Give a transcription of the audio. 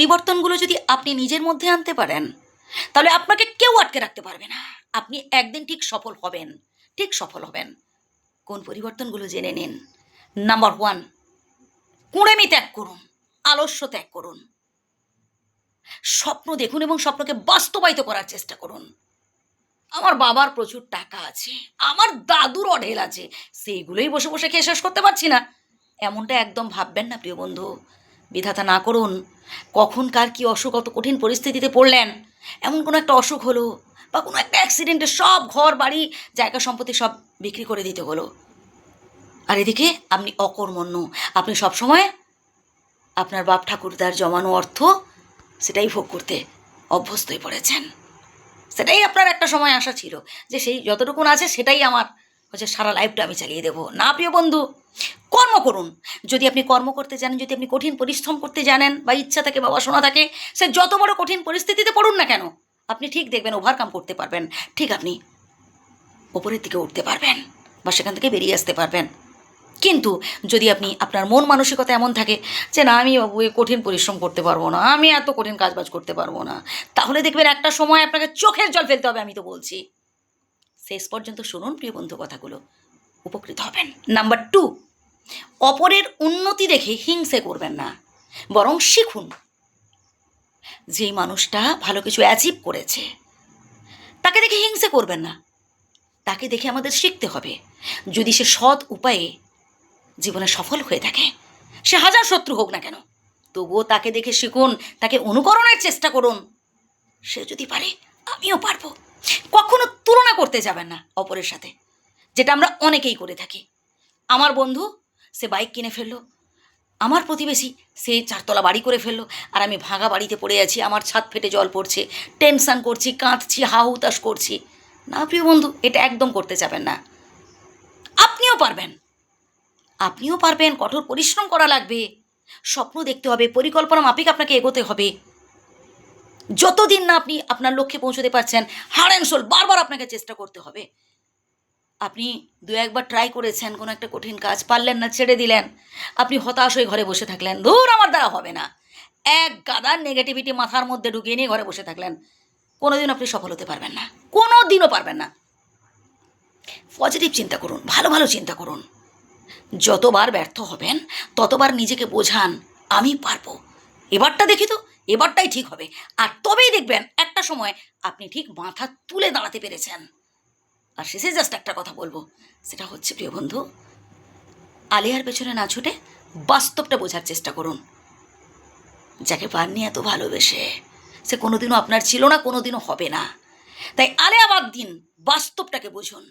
পরিবর্তনগুলো যদি আপনি নিজের মধ্যে আনতে পারেন, তাহলে আপনাকে কেউ আটকে রাখতে পারবে না। আপনি একদিন ঠিক সফল হবেন, ঠিক সফল হবেন। কোন পরিবর্তনগুলো জেনে নিন। নাম্বার ওয়ান, কুঁড়েমি ত্যাগ করুন, আলস্য ত্যাগ করুন। স্বপ্ন দেখুন এবং স্বপ্নকে বাস্তবায়িত করার চেষ্টা করুন। আমার বাবার প্রচুর টাকা আছে, আমার দাদুর অঢেল আছে, সেইগুলোই বসে বসে খেয়ে শেষ করতে পারছি না। এমনটা একদম ভাববেন না, প্রিয় বন্ধু। বিধাতা না করুন কখন কার কি অসুখ অত কঠিন পরিস্থিতিতে পড়লেন? এমন কোনো একটা অসুখ হলো বা কোনো একটা অ্যাক্সিডেন্টে সব ঘর, বাড়ি, জায়গা সম্পত্তি সব বিক্রি করে দিতে হলো? আর এদিকে আপনি অকর্মণ্য। আপনি সবসময় আপনার বাপ ঠাকুরদার জমানো অর্থ সেটাই ভোগ করতে অভ্যস্ত হয়ে পড়েছেন। সেটাই আপনার একটা সময় আশা ছিল যে সেই যতটুকুন আছে সেটাই আমার হচ্ছে সারা লাইফটা আমি চালিয়ে দেবো। না, প্রিয় বন্ধু, কর্ম করুন। যদি আপনি কর্ম করতে জানেন, যদি আপনি কঠিন পরিশ্রম করতে জানেন বা ইচ্ছা থাকে বা শোনা থাকে, সে যত বড় কঠিন পরিস্থিতিতে পড়ুন না কেন, আপনি ঠিক দেখবেন ওভারকাম করতে পারবেন। ঠিক আপনি ওপরের দিকে উঠতে পারবেন বা সেখান থেকে বেরিয়ে আসতে পারবেন। কিন্তু যদি আপনি, আপনার মন মানসিকতা এমন থাকে যে, না, আমি ওই কঠিন পরিশ্রম করতে পারব না, আমি এত কঠিন কাজবাজ করতে পারব না, তাহলে দেখবেন একটা সময় আপনাকে চোখের জল ফেলতে হবে, আমি তো বলছি। শেষ পর্যন্ত শুনুন প্রিয় বন্ধু কথাগুলো। উপকৃত হবেন। নাম্বার টু অপরের উন্নতি দেখে হিংসে করবেন না, বরং শিখুন যেই মানুষটা ভালো কিছু অ্যাচিভ করেছে, তাকে দেখে হিংসে করবেন না, তাকে দেখে আমাদের শিখতে হবে। যদি সে সৎ উপায়ে জীবনে সফল হয়ে থাকে, সে হাজার শত্রু হোক না কেন, তবুও তাকে দেখে শিখুন, তাকে অনুকরণের চেষ্টা করুন, সে যদি পারে, আমিও পারব। কখনো তুলনা করতে যাবেন না অপরের সাথে, যেটা আমরা অনেকেই করে থাকি। আমার বন্ধু, সে বাইক কিনে ফেলল। আমার প্রতিবেশী, সে চারতলা বাড়ি করে ফেলল। আর আমি ভাঙা বাড়িতে পড়ে আছি, আমার ছাদ ফেটে জল পড়ছে, টেনশন করছি, কাঁদছি হা হুতাশ করছি। না, প্রিয় বন্ধু, এটা একদম করতে যাবেন না। আপনিও পারবেন। আপনিও পারবেন, কঠোর পরিশ্রম করা লাগবে। স্বপ্ন দেখতে হবে, পরিকল্পনা মাফিক আপনাকে এগোতে হবে। যতদিন না আপনি আপনার লক্ষ্যে পৌঁছতে পারছেন হার অ্যান্ড সোল বারবার আপনাকে চেষ্টা করতে হবে। আপনি দু একবার ট্রাই করেছেন, কোনো একটা কঠিন কাজ পারলেন না, ছেড়ে দিলেন। আপনি হতাশ হয়ে ঘরে বসে থাকলেন। ধুর, আমার দ্বারা হবে না। এক গাদার নেগেটিভিটি মাথার মধ্যে ঢুকিয়ে নিয়ে ঘরে বসে থাকলেন। কোনো কোনোদিন আপনি সফল হতে পারবেন না। কোনো দিনও পারবেন না। পজিটিভ চিন্তা করুন, ভালো ভালো চিন্তা করুন। যতবার ব্যর্থ হবেন, ততবার নিজেকে বোঝান, আমি পারব। এবারটা দেখি তো এবারটাই ঠিক হবে। আর তবেই দেখবেন একটা সময় আপনি ঠিক মাথা তুলে দাঁড়াতে পেরেছেন। আর শেষে জাস্ট একটা কথা বলব। সেটা হচ্ছে, প্রিয় বন্ধু, আলিয়ার পেছনে না ছুটে বাস্তবটা বোঝার চেষ্টা করুন। যাকে পাননি এত ভালোবেসে, সে কোনোদিনও আপনার ছিল না, কোনোদিনও হবে না। তাই আলেয়া বাদ দিন, বাস্তবটাকে বুঝুন।